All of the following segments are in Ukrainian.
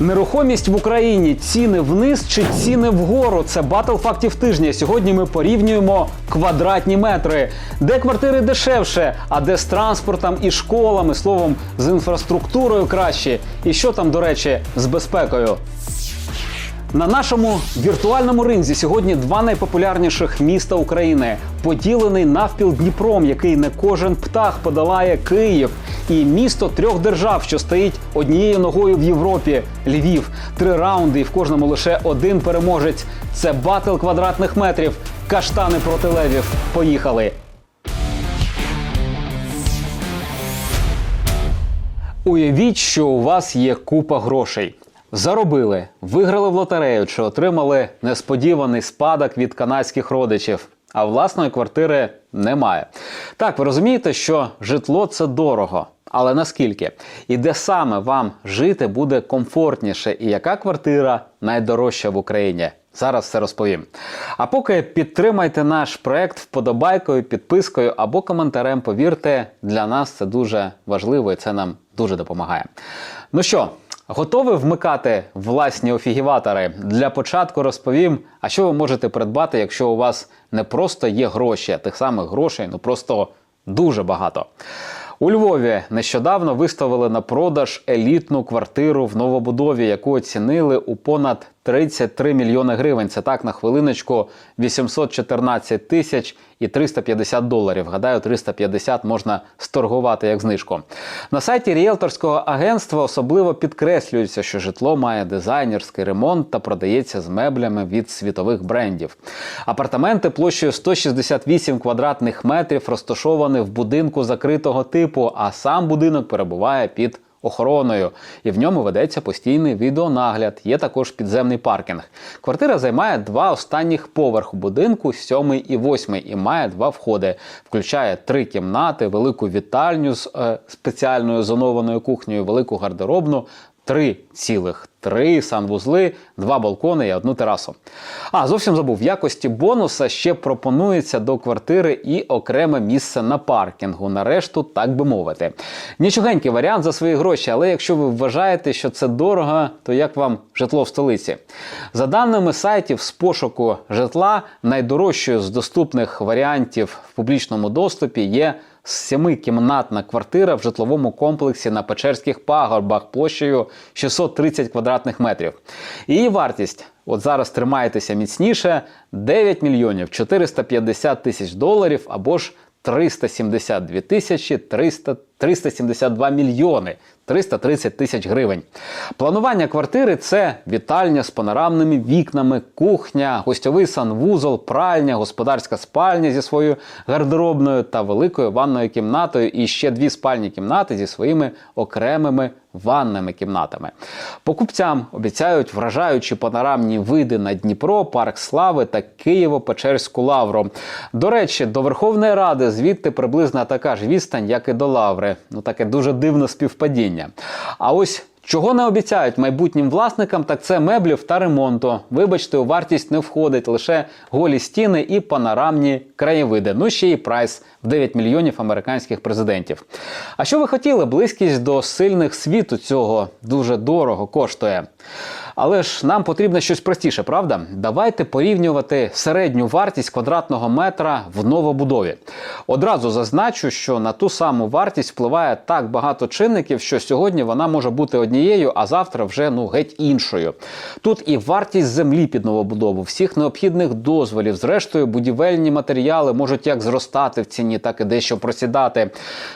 Нерухомість в Україні ціни вниз чи ціни вгору. Це батл фактів тижня. Сьогодні ми порівнюємо квадратні метри, де квартири дешевше, а де з транспортом і школами, словом, з інфраструктурою краще. І що там, до речі, з безпекою. На нашому віртуальному ринзі сьогодні два найпопулярніших міста України, поділений навпіл Дніпром, який не кожен птах подолає Київ, і місто трьох держав, що стоїть однією ногою в Європі Львів. Три раунди, і в кожному лише один переможець. Це батл квадратних метрів. Каштани проти левів. Поїхали. Уявіть, що у вас є купа грошей. Заробили, виграли в лотерею чи отримали несподіваний спадок від канадських родичів, а власної квартири немає. Так, ви розумієте, що житло це дорого. Але наскільки? І де саме вам жити буде комфортніше, і яка квартира найдорожча в Україні? Зараз все розповім. А поки підтримайте наш проект вподобайкою, підпискою або коментарем. Повірте, для нас це дуже важливо і це нам дуже допомагає. Ну що, готові вмикати власні офігіватори? Для початку розповім, а що ви можете придбати, якщо у вас не просто є гроші, а тих самих грошей, ну просто дуже багато. У Львові нещодавно виставили на продаж елітну квартиру в новобудові, яку оцінили у понад 33 мільйони гривень. Це так на хвилиночку 814 тисяч і 350 доларів. Гадаю, 350 можна сторгувати як знижку. На сайті ріелторського агентства особливо підкреслюється, що житло має дизайнерський ремонт та продається з меблями від світових брендів. Апартаменти площею 168 квадратних метрів розташовані в будинку закритого типу, а сам будинок перебуває під охороною, і в ньому ведеться постійний відеонагляд. Є також підземний паркінг. Квартира займає два останніх поверху будинку, сьомий і восьмий, і має два входи. Включає три кімнати, велику вітальню з е, спеціальною зонованою кухнею, велику гардеробну. Три цілих три санвузли, два балкони і одну терасу. А зовсім забув, в якості бонуса ще пропонується до квартири і окреме місце на паркінгу. Нарешту, так би мовити. Нічогенький варіант за свої гроші, але якщо ви вважаєте, що це дорого, то як вам житло в столиці? За даними сайтів з пошуку житла, найдорожчою з доступних варіантів в публічному доступі є семикімнатна квартира в житловому комплексі на Печерських пагорбах площею 630 квадратних метрів. Її вартість, от зараз тримаєтеся міцніше, 9 мільйонів 450 тисяч доларів або ж 372 тисячі 300, 372 мільйони 330 тисяч гривень. Планування квартири це вітальня з панорамними вікнами, кухня, гостьовий санвузол, пральня, господарська спальня зі своєю гардеробною та великою ванною кімнатою, і ще дві спальні кімнати зі своїми окремими ванними кімнатами. Покупцям обіцяють вражаючі панорамні види на Дніпро, Парк Слави та Києво-Печерську лавру. До речі, до Верховної Ради звідти приблизно така ж відстань, як і до Лаври. Ну таке дуже дивне співпадіння. А ось Чого не обіцяють майбутнім власникам, так це меблів та ремонту. Вибачте, у вартість не входить лише голі стіни і панорамні краєвиди. Ну ще й прайс в 9 мільйонів американських президентів. А що ви хотіли? Близькість до сильних світу цього дуже дорого коштує. Але ж нам потрібно щось простіше, правда? Давайте порівнювати середню вартість квадратного метра в новобудові. Одразу зазначу, що на ту саму вартість впливає так багато чинників, що сьогодні вона може бути однією, а завтра вже ну геть іншою. Тут і вартість землі під новобудову, всіх необхідних дозволів, зрештою, будівельні матеріали можуть як зростати в ціні, так і дещо просідати.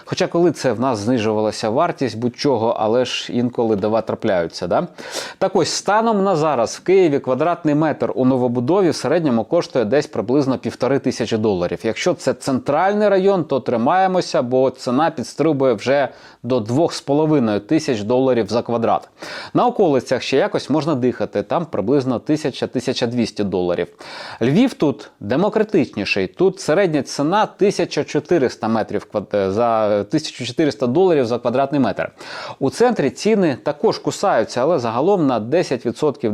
Хоча коли це в нас знижувалася вартість будь-чого, але ж інколи дива трапляються. Да? Так ось станом на зараз в Києві квадратний метр у новобудові в середньому коштує десь приблизно півтори тисячі доларів. Якщо це центральний район, то тримаємося, бо ціна підстрибує вже до 2,5 тисяч доларів за квадрат. На околицях ще якось можна дихати, там приблизно 1000-1200 доларів. Львів тут демократичніший. Тут середня ціна 1400 метрів квад- за 1400 доларів за квадратний метр. У центрі ціни також кусаються, але загалом на 10%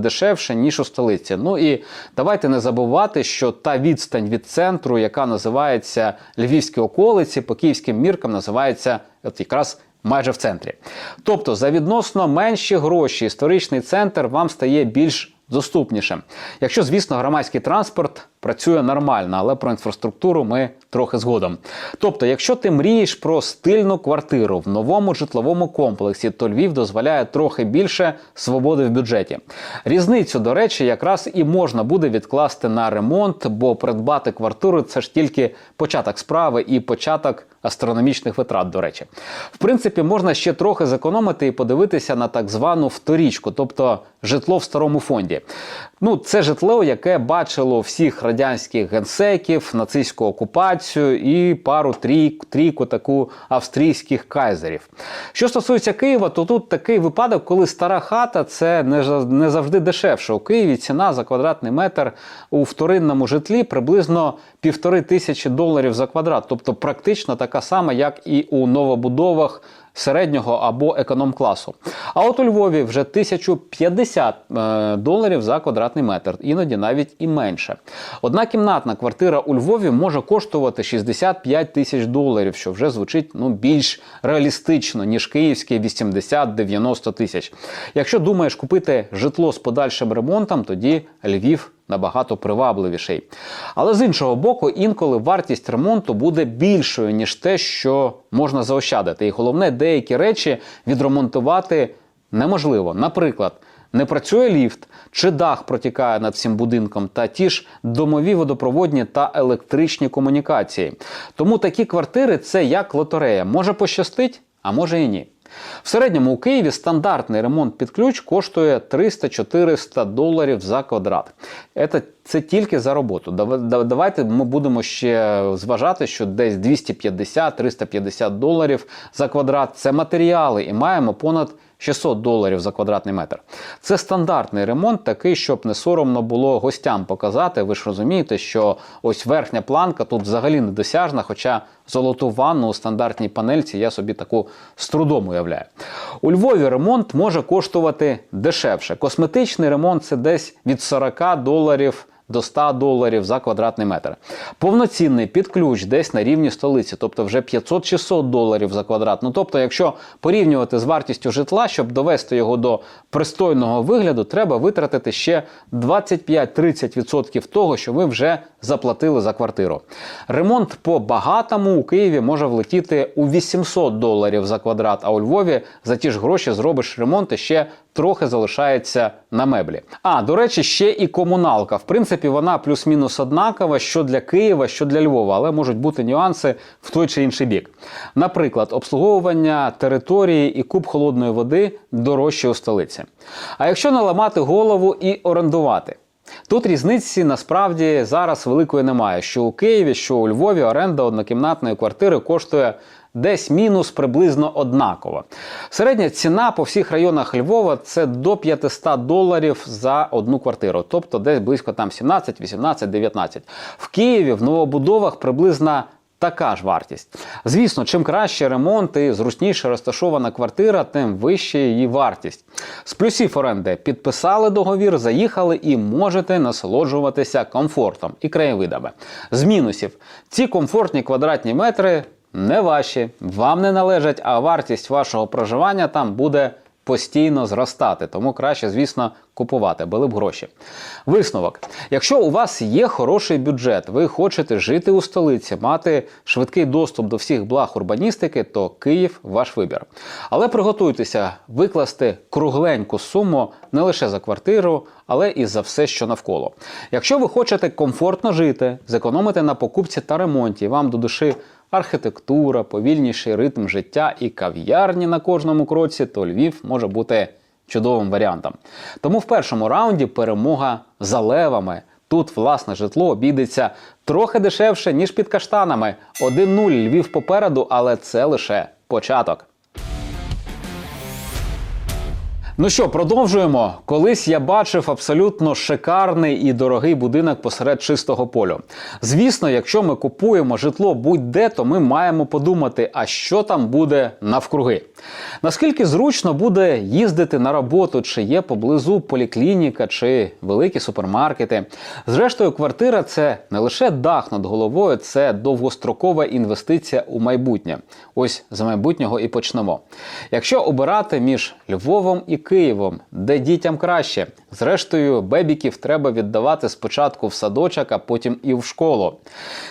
дешевше, ніж у столиці. Ну і давайте не забувати, що та відстань від центру, яка називається Львівські околиці, по київським міркам називається от якраз майже в центрі. Тобто, за відносно менші гроші історичний центр вам стає більш доступнішим. Якщо, звісно, громадський транспорт працює нормально, але про інфраструктуру ми трохи згодом. Тобто, якщо ти мрієш про стильну квартиру в новому житловому комплексі, то Львів дозволяє трохи більше свободи в бюджеті. Різницю, до речі, якраз і можна буде відкласти на ремонт, бо придбати квартиру це ж тільки початок справи і початок астрономічних витрат, до речі. В принципі, можна ще трохи зекономити і подивитися на так звану вторічку, тобто житло в старому фонді. Ну, це житло, яке бачило всіх радянських генсеків, нацистську окупацію і пару трійку, трійку таку австрійських кайзерів. Що стосується Києва, то тут такий випадок, коли стара хата це не не завжди дешевше. У Києві ціна за квадратний метр у вторинному житлі приблизно півтори тисячі доларів за квадрат, тобто практично така сама, як і у новобудовах середнього або економ-класу. А от у Львові вже 1050 е, доларів за квадратний метр, іноді навіть і менше. Одна кімнатна квартира у Львові може коштувати 65 тисяч доларів, що вже звучить ну, більш реалістично, ніж київські 80-90 тисяч. Якщо думаєш купити житло з подальшим ремонтом, тоді Львів набагато привабливіший. Але з іншого боку, інколи вартість ремонту буде більшою, ніж те, що можна заощадити. І головне, деякі речі відремонтувати неможливо. Наприклад, не працює ліфт, чи дах протікає над всім будинком, та ті ж домові водопроводні та електричні комунікації. Тому такі квартири це як лотерея. Може пощастить, а може і ні. В середньому у Києві стандартний ремонт під ключ коштує 300-400 доларів за квадрат. Це, це тільки за роботу. Дав- дав- Давайте ми будемо ще зважати, що десь 250-350 доларів за квадрат це матеріали, і маємо понад 600 доларів за квадратний метр. Це стандартний ремонт, такий, щоб не соромно було гостям показати. Ви ж розумієте, що ось верхня планка тут взагалі недосяжна, хоча золоту ванну у стандартній панельці я собі таку з трудом уявляю. У Львові ремонт може коштувати дешевше. Косметичний ремонт це десь від 40 доларів до 100 доларів за квадратний метр. Повноцінний під ключ десь на рівні столиці, тобто вже 500-600 доларів за квадрат. Ну тобто, якщо порівнювати з вартістю житла, щоб довести його до пристойного вигляду, треба витратити ще 25-30% того, що ви вже заплатили за квартиру. Ремонт по багатому у Києві може влетіти у 800 доларів за квадрат, а у Львові за ті ж гроші зробиш ремонт і ще трохи залишається на меблі. А до речі, ще і комуналка. В принципі, вона плюс-мінус однакова, що для Києва, що для Львова, але можуть бути нюанси в той чи інший бік. Наприклад, обслуговування території і куб холодної води дорожче у столиці. А якщо наламати голову і орендувати. Тут різниці насправді зараз великої немає. Що у Києві, що у Львові оренда однокімнатної квартири коштує десь мінус приблизно однаково. Середня ціна по всіх районах Львова це до 500 доларів за одну квартиру, тобто десь близько там 17, 18, 19. В Києві в новобудовах приблизно така ж вартість. Звісно, чим краще ремонт і зручніше розташована квартира, тим вища її вартість. З плюсів оренди підписали договір, заїхали і можете насолоджуватися комфортом і краєвидами. З мінусів ці комфортні квадратні метри не ваші, вам не належать, а вартість вашого проживання там буде постійно зростати, тому краще, звісно, купувати, були б гроші. Висновок: якщо у вас є хороший бюджет, ви хочете жити у столиці, мати швидкий доступ до всіх благ урбаністики, то Київ ваш вибір. Але приготуйтеся викласти кругленьку суму не лише за квартиру, але і за все, що навколо. Якщо ви хочете комфортно жити, зекономити на покупці та ремонті, вам до душі архітектура, повільніший ритм життя і кав'ярні на кожному кроці, то Львів може бути чудовим варіантом. Тому в першому раунді перемога за левами. Тут власне житло обійдеться трохи дешевше, ніж під каштанами. 1-0 Львів попереду, але це лише початок. Ну що, продовжуємо. Колись я бачив абсолютно шикарний і дорогий будинок посеред чистого полю. Звісно, якщо ми купуємо житло будь-де, то ми маємо подумати, а що там буде навкруги. Наскільки зручно буде їздити на роботу, чи є поблизу поліклініка чи великі супермаркети. Зрештою, квартира це не лише дах над головою, це довгострокова інвестиція у майбутнє. Ось з майбутнього і почнемо. Якщо обирати між Львовом і Києвом, де дітям краще, зрештою, бебіків треба віддавати спочатку в садочок, а потім і в школу.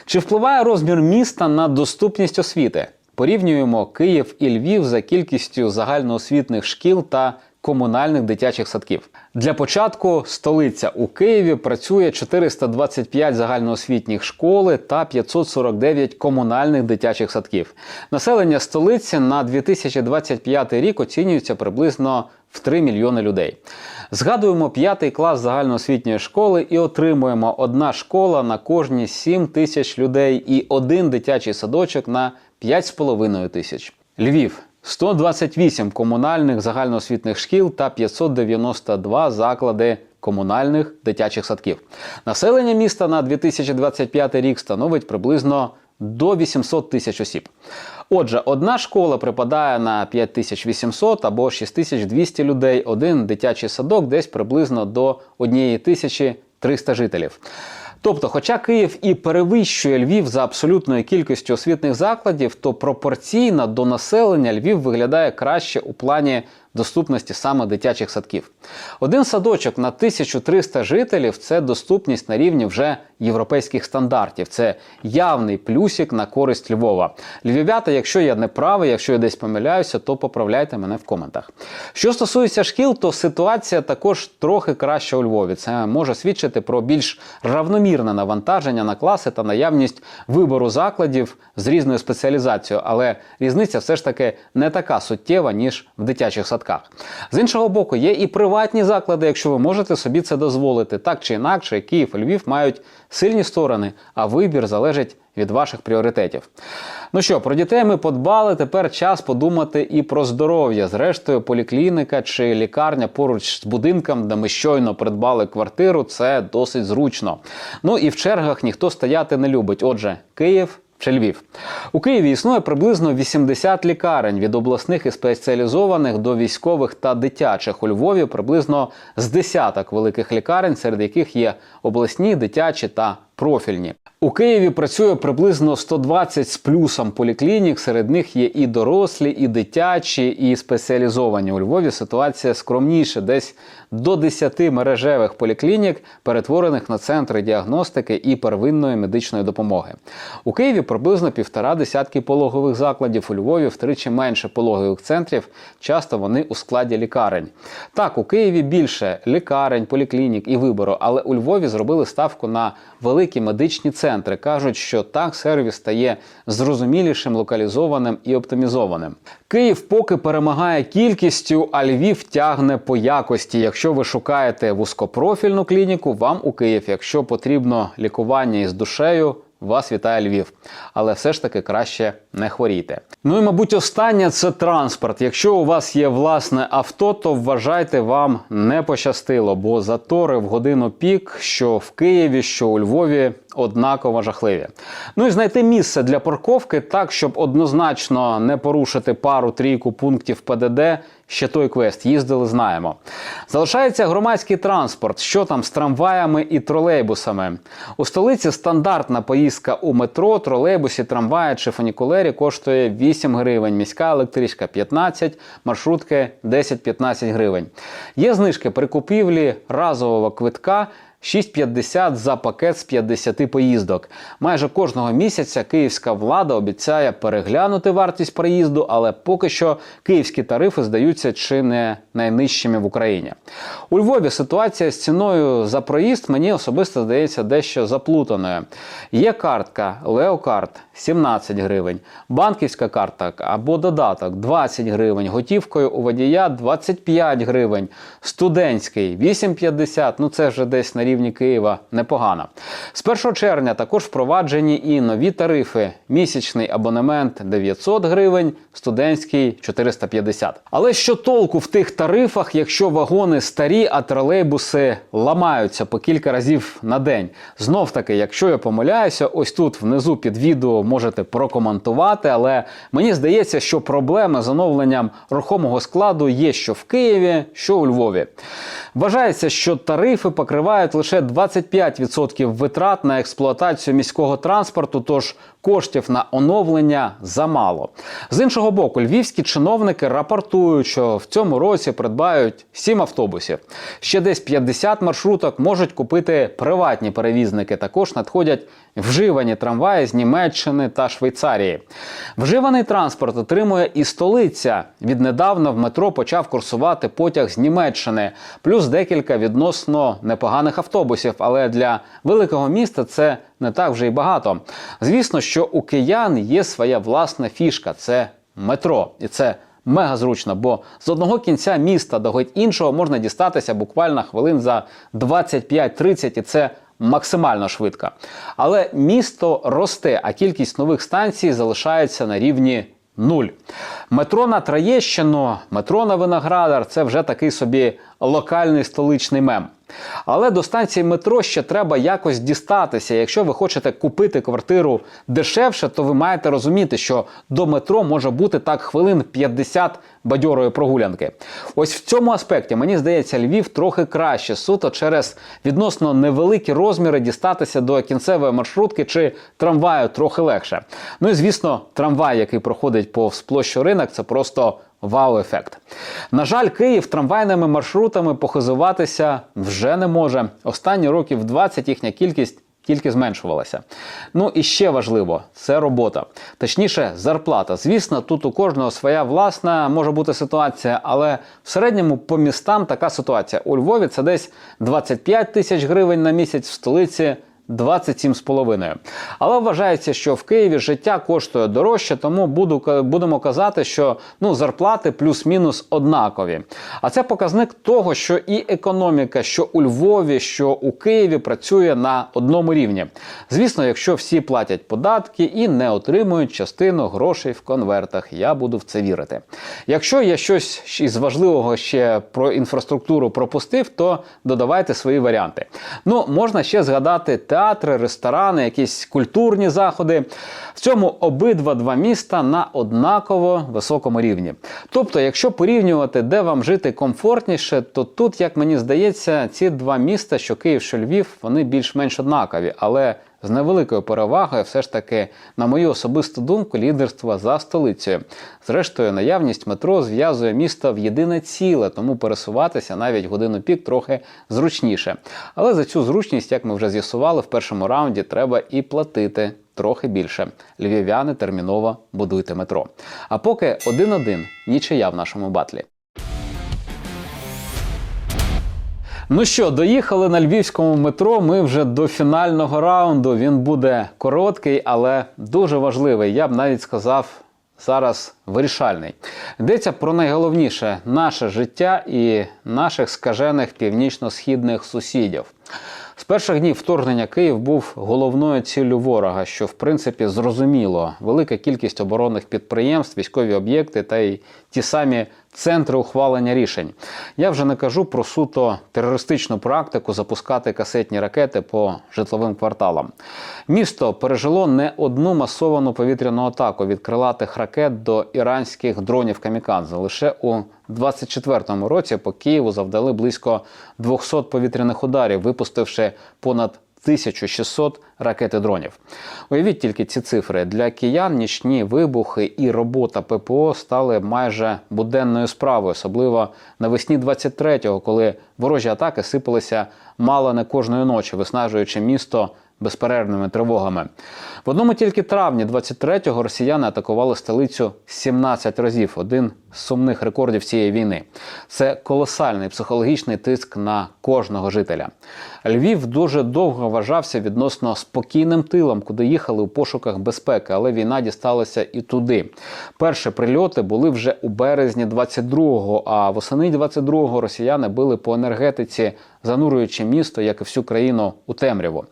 Чи впливає розмір міста на доступність освіти? Порівнюємо Київ і Львів за кількістю загальноосвітних шкіл та комунальних дитячих садків. Для початку столиця у Києві працює 425 загальноосвітніх школи та 549 комунальних дитячих садків. Населення столиці на 2025 рік оцінюється приблизно в 3 мільйони людей. Згадуємо п'ятий клас загальноосвітньої школи і отримуємо одна школа на кожні 7 тисяч людей і один дитячий садочок на 5,5 тисяч. Львів 128 комунальних загальноосвітних шкіл та 592 заклади комунальних дитячих садків. Населення міста на 2025 рік становить приблизно до 800 тисяч осіб. Отже, одна школа припадає на 5800 або 6200 людей, один дитячий садок десь приблизно до 1300 жителів. Тобто, хоча Київ і перевищує Львів за абсолютною кількістю освітних закладів, то пропорційно до населення Львів виглядає краще у плані доступності саме дитячих садків. Один садочок на 1300 жителів це доступність на рівні вже європейських стандартів. Це явний плюсик на користь Львова. Львів'ята, якщо я не правий, якщо я десь помиляюся, то поправляйте мене в коментах. Що стосується шкіл, то ситуація також трохи краща у Львові. Це може свідчити про більш равномірне навантаження на класи та наявність вибору закладів з різною спеціалізацією, але різниця все ж таки не така суттєва, ніж в дитячих садках. З іншого боку, є і приватні заклади, якщо ви можете собі це дозволити. Так чи інакше, Київ і Львів мають сильні сторони, а вибір залежить від ваших пріоритетів. Ну що, про дітей ми подбали. Тепер час подумати і про здоров'я. Зрештою, поліклініка чи лікарня поруч з будинком, де ми щойно придбали квартиру, це досить зручно. Ну і в чергах ніхто стояти не любить. Отже, Київ. Чи Львів у Києві існує приблизно 80 лікарень від обласних і спеціалізованих до військових та дитячих. У Львові приблизно з десяток великих лікарень, серед яких є обласні, дитячі та профільні. У Києві працює приблизно 120 з плюсом поліклінік. Серед них є і дорослі, і дитячі, і спеціалізовані. У Львові ситуація скромніше, десь до 10 мережевих поліклінік, перетворених на центри діагностики і первинної медичної допомоги. У Києві приблизно півтора десятки пологових закладів. У Львові втричі менше пологових центрів. Часто вони у складі лікарень. Так, у Києві більше лікарень, поліклінік і вибору, але у Львові зробили ставку на великі медичні центри. кажуть, що так сервіс стає зрозумілішим, локалізованим і оптимізованим. Київ поки перемагає кількістю, а Львів тягне по якості. Якщо ви шукаєте вузькопрофільну клініку, вам у Київ. Якщо потрібно лікування із душею. Вас вітає Львів, але все ж таки краще не хворійте. Ну і мабуть, останнє це транспорт. Якщо у вас є власне авто, то вважайте, вам не пощастило, бо затори в годину пік, що в Києві, що у Львові, однаково жахливі. Ну і знайти місце для парковки так, щоб однозначно не порушити пару-трійку пунктів ПДД. Ще той квест їздили, знаємо. Залишається громадський транспорт. Що там з трамваями і тролейбусами? У столиці стандартна поїздка у метро, тролейбусі, трамваї чи фунікулері коштує 8 гривень. Міська електричка 15, маршрутки 10-15 гривень. Є знижки при купівлі разового квитка. 6,50 за пакет з 50 поїздок. Майже кожного місяця київська влада обіцяє переглянути вартість проїзду, але поки що київські тарифи здаються чи не найнижчими в Україні. У Львові ситуація з ціною за проїзд мені особисто здається дещо заплутаною. Є картка Леокарт 17 гривень, банківська картка або додаток 20 гривень, готівкою у водія 25 гривень, студентський 8,50, ну це вже десь на рівні Києва непогана. З 1 червня також впроваджені і нові тарифи: місячний абонемент 900 гривень, студентський 450. Але що толку в тих тарифах, якщо вагони старі, а тролейбуси ламаються по кілька разів на день? Знов таки, якщо я помиляюся, ось тут внизу під відео можете прокоментувати. Але мені здається, що проблеми з оновленням рухомого складу є що в Києві, що у Львові. Вважається, що тарифи покривають лише 25% витрат на експлуатацію міського транспорту, тож коштів на оновлення замало. З іншого боку, львівські чиновники рапортують, що в цьому році придбають 7 автобусів. Ще десь 50 маршруток можуть купити приватні перевізники. Також надходять вживані трамваї з Німеччини та Швейцарії. Вживаний транспорт отримує і столиця. Віднедавна в метро почав курсувати потяг з Німеччини, плюс декілька відносно непоганих автобусів. Але для великого міста це не так вже й багато. Звісно, що у киян є своя власна фішка це метро, і це. Мега зручно, бо з одного кінця міста до геть іншого можна дістатися буквально хвилин за 25-30, і це максимально швидка. Але місто росте, а кількість нових станцій залишається на рівні нуль. Метро на Троєщину, метро на Виноградар це вже такий собі локальний столичний мем. Але до станції метро ще треба якось дістатися. Якщо ви хочете купити квартиру дешевше, то ви маєте розуміти, що до метро може бути так хвилин 50 бадьорої прогулянки. Ось в цьому аспекті мені здається, Львів трохи краще суто через відносно невеликі розміри дістатися до кінцевої маршрутки чи трамваю трохи легше. Ну і звісно, трамвай, який проходить повз площу ринок, це просто. Вау-ефект. На жаль, Київ трамвайними маршрутами похизуватися вже не може. Останні років 20 їхня кількість тільки зменшувалася. Ну і ще важливо це робота, точніше, зарплата. Звісно, тут у кожного своя власна може бути ситуація, але в середньому по містам така ситуація. У Львові це десь 25 тисяч гривень на місяць в столиці. 27,5. Але вважається, що в Києві життя коштує дорожче, тому буду, будемо казати, що ну, зарплати плюс-мінус однакові. А це показник того, що і економіка, що у Львові, що у Києві працює на одному рівні. Звісно, якщо всі платять податки і не отримують частину грошей в конвертах, я буду в це вірити. Якщо я щось із важливого ще про інфраструктуру пропустив, то додавайте свої варіанти. Ну, можна ще згадати театри, ресторани, якісь культурні заходи. В цьому обидва два міста на однаково високому рівні. Тобто, якщо порівнювати, де вам жити комфортніше, то тут, як мені здається, ці два міста, що Київ, що Львів, вони більш-менш однакові. Але з невеликою перевагою, все ж таки, на мою особисту думку, лідерство за столицею. Зрештою, наявність метро зв'язує місто в єдине ціле, тому пересуватися навіть годину пік трохи зручніше. Але за цю зручність, як ми вже з'ясували, в першому раунді треба і платити. Трохи більше львів'яни терміново будуйте метро. А поки один-один нічия в нашому батлі. Ну що, доїхали на львівському метро. Ми вже до фінального раунду. Він буде короткий, але дуже важливий. Я б навіть сказав. Зараз вирішальний. Йдеться про найголовніше наше життя і наших скажених північно-східних сусідів. З перших днів вторгнення Київ був головною ціллю ворога, що в принципі зрозуміло. Велика кількість оборонних підприємств, військові об'єкти та й ті самі центри ухвалення рішень. Я вже не кажу про суто терористичну практику запускати касетні ракети по житловим кварталам. Місто пережило не одну масовану повітряну атаку від крилатих ракет до іранських дронів камікадзе. Лише у 24-му році по Києву завдали близько 200 повітряних ударів, випустивши понад 1600 ракет і дронів. Уявіть тільки ці цифри. Для киян нічні вибухи і робота ППО стали майже буденною справою, особливо навесні 23-го, коли ворожі атаки сипалися мало не кожної ночі, виснажуючи місто безперервними тривогами. В одному тільки травні 23-го росіяни атакували столицю 17 разів. Один з сумних рекордів цієї війни. Це колосальний психологічний тиск на кожного жителя. Львів дуже довго вважався відносно спокійним тилом, куди їхали у пошуках безпеки, але війна дісталася і туди. Перші прильоти були вже у березні 22-го, а восени 22-го росіяни били по енергетиці занурюючи місто, як і всю країну у темряву.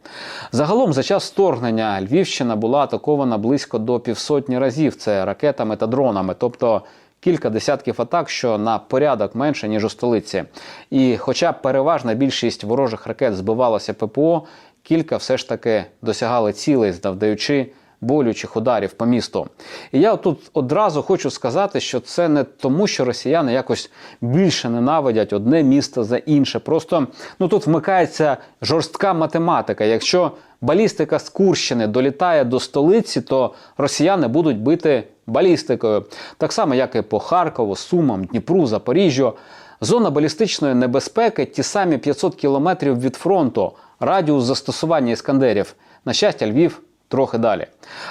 Загалом, за час вторгнення Львівщина була атакована близько до півсотні разів. Це ракетами та дронами, тобто кілька десятків атак, що на порядок менше ніж у столиці. І, хоча переважна більшість ворожих ракет збивалася ППО, кілька все ж таки досягали цілей, завдаючи болючих ударів по місту. І я тут одразу хочу сказати, що це не тому, що росіяни якось більше ненавидять одне місто за інше. Просто ну тут вмикається жорстка математика. Якщо балістика з Курщини долітає до столиці, то росіяни будуть бити балістикою. Так само, як і по Харкову, Сумам, Дніпру, Запоріжжю. Зона балістичної небезпеки ті самі 500 кілометрів від фронту, радіус застосування іскандерів. На щастя, Львів трохи далі.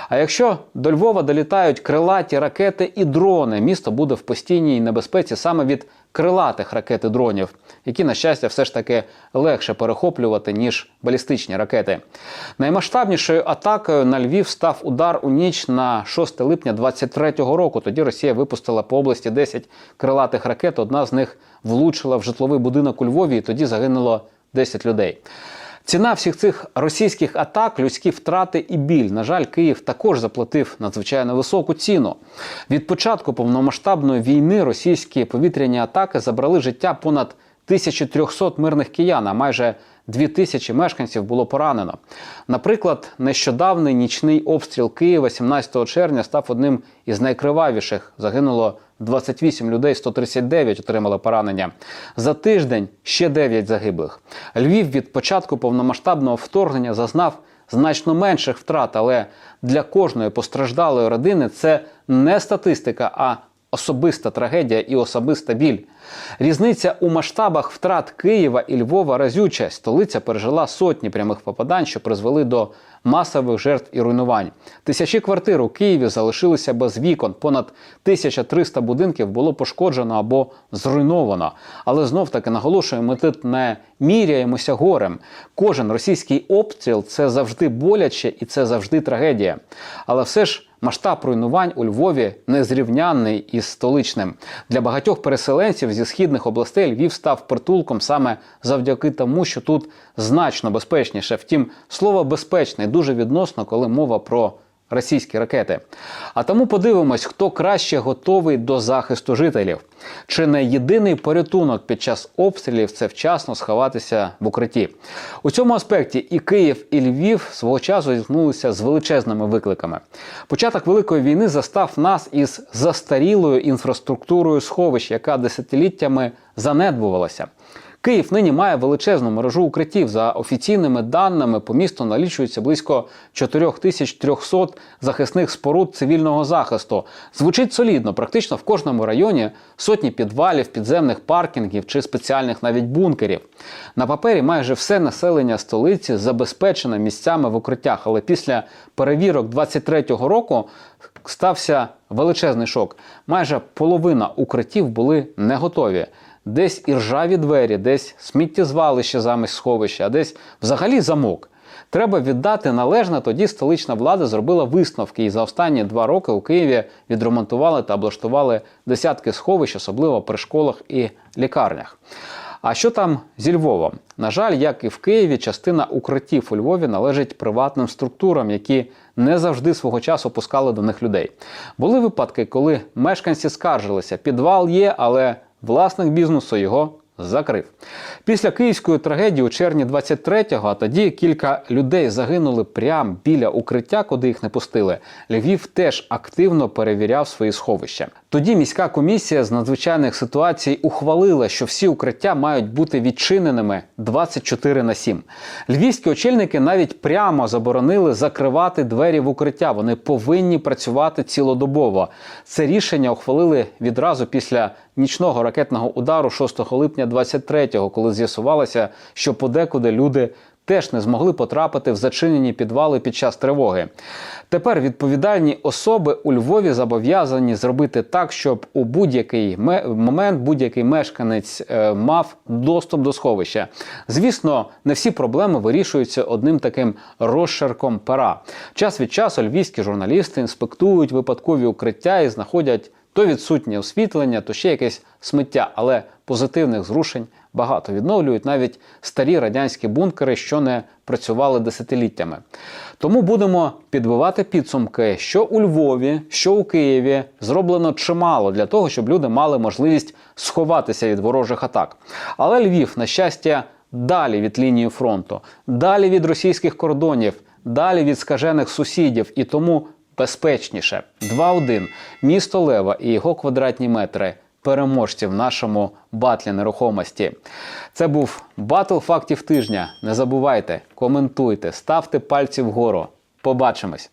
А якщо до Львова долітають крилаті ракети і дрони, місто буде в постійній небезпеці саме від крилатих ракет і дронів, які, на щастя, все ж таки легше перехоплювати, ніж балістичні ракети. Наймасштабнішою атакою на Львів став удар у ніч на 6 липня 23-го року. Тоді Росія випустила по області 10 крилатих ракет. Одна з них влучила в житловий будинок у Львові, і тоді загинуло 10 людей. Ціна всіх цих російських атак, людські втрати і біль. На жаль, Київ також заплатив надзвичайно високу ціну. Від початку повномасштабної війни російські повітряні атаки забрали життя понад 1300 мирних киян, а майже 2000 мешканців було поранено. Наприклад, нещодавний нічний обстріл Києва 17 червня став одним із найкривавіших. Загинуло 28 людей, 139 отримали поранення. За тиждень ще 9 загиблих. Львів від початку повномасштабного вторгнення зазнав значно менших втрат, але для кожної постраждалої родини це не статистика, а особиста трагедія і особиста біль. Різниця у масштабах втрат Києва і Львова разюча. Столиця пережила сотні прямих попадань, що призвели до масових жертв і руйнувань. Тисячі квартир у Києві залишилися без вікон. Понад 1300 будинків було пошкоджено або зруйновано. Але знов таки наголошую, ми тут не міряємося горем. Кожен російський обстріл це завжди боляче і це завжди трагедія. Але все ж. Масштаб руйнувань у Львові незрівнянний із столичним. Для багатьох переселенців зі східних областей Львів став притулком саме завдяки тому, що тут значно безпечніше. Втім, слово безпечне дуже відносно, коли мова про російські ракети. А тому подивимось, хто краще готовий до захисту жителів. Чи не єдиний порятунок під час обстрілів це вчасно сховатися в укритті? У цьому аспекті і Київ, і Львів свого часу зіткнулися з величезними викликами. Початок великої війни застав нас із застарілою інфраструктурою сховищ, яка десятиліттями занедбувалася. Київ нині має величезну мережу укриттів. За офіційними даними по місту налічується близько 4300 захисних споруд цивільного захисту. Звучить солідно, практично в кожному районі сотні підвалів, підземних паркінгів чи спеціальних навіть бункерів. На папері майже все населення столиці забезпечено місцями в укриттях, але після перевірок 23-го року стався величезний шок. Майже половина укриттів були не готові. Десь іржаві двері, десь сміттєзвалище замість сховища, а десь взагалі замок. Треба віддати належне, тоді столична влада зробила висновки, і за останні два роки у Києві відремонтували та облаштували десятки сховищ, особливо при школах і лікарнях. А що там зі Львовом? На жаль, як і в Києві, частина укриттів у Львові належить приватним структурам, які не завжди свого часу пускали до них людей. Були випадки, коли мешканці скаржилися, підвал є, але власник бізнесу його закрив. Після київської трагедії у червні 23-го, а тоді кілька людей загинули прямо біля укриття, куди їх не пустили. Львів теж активно перевіряв свої сховища. Тоді міська комісія з надзвичайних ситуацій ухвалила, що всі укриття мають бути відчиненими 24 на 7. Львівські очільники навіть прямо заборонили закривати двері в укриття. Вони повинні працювати цілодобово. Це рішення ухвалили відразу після нічного ракетного удару 6 липня 23-го, коли з'ясувалося, що подекуди люди теж не змогли потрапити в зачинені підвали під час тривоги. Тепер відповідальні особи у Львові зобов'язані зробити так, щоб у будь-який ме- момент будь-який мешканець е, мав доступ до сховища. Звісно, не всі проблеми вирішуються одним таким розшарком пера. Час від часу львівські журналісти інспектують випадкові укриття і знаходять То відсутнє освітлення, то ще якесь сміття, але позитивних зрушень багато відновлюють навіть старі радянські бункери, що не працювали десятиліттями. Тому будемо підбивати підсумки, що у Львові, що у Києві зроблено чимало для того, щоб люди мали можливість сховатися від ворожих атак. Але Львів, на щастя, далі від лінії фронту, далі від російських кордонів, далі від скажених сусідів і тому безпечніше. 2-1. Місто Лева і його квадратні метри. Переможці в нашому батлі нерухомості. Це був батл фактів тижня. Не забувайте, коментуйте, ставте пальці вгору. Побачимось!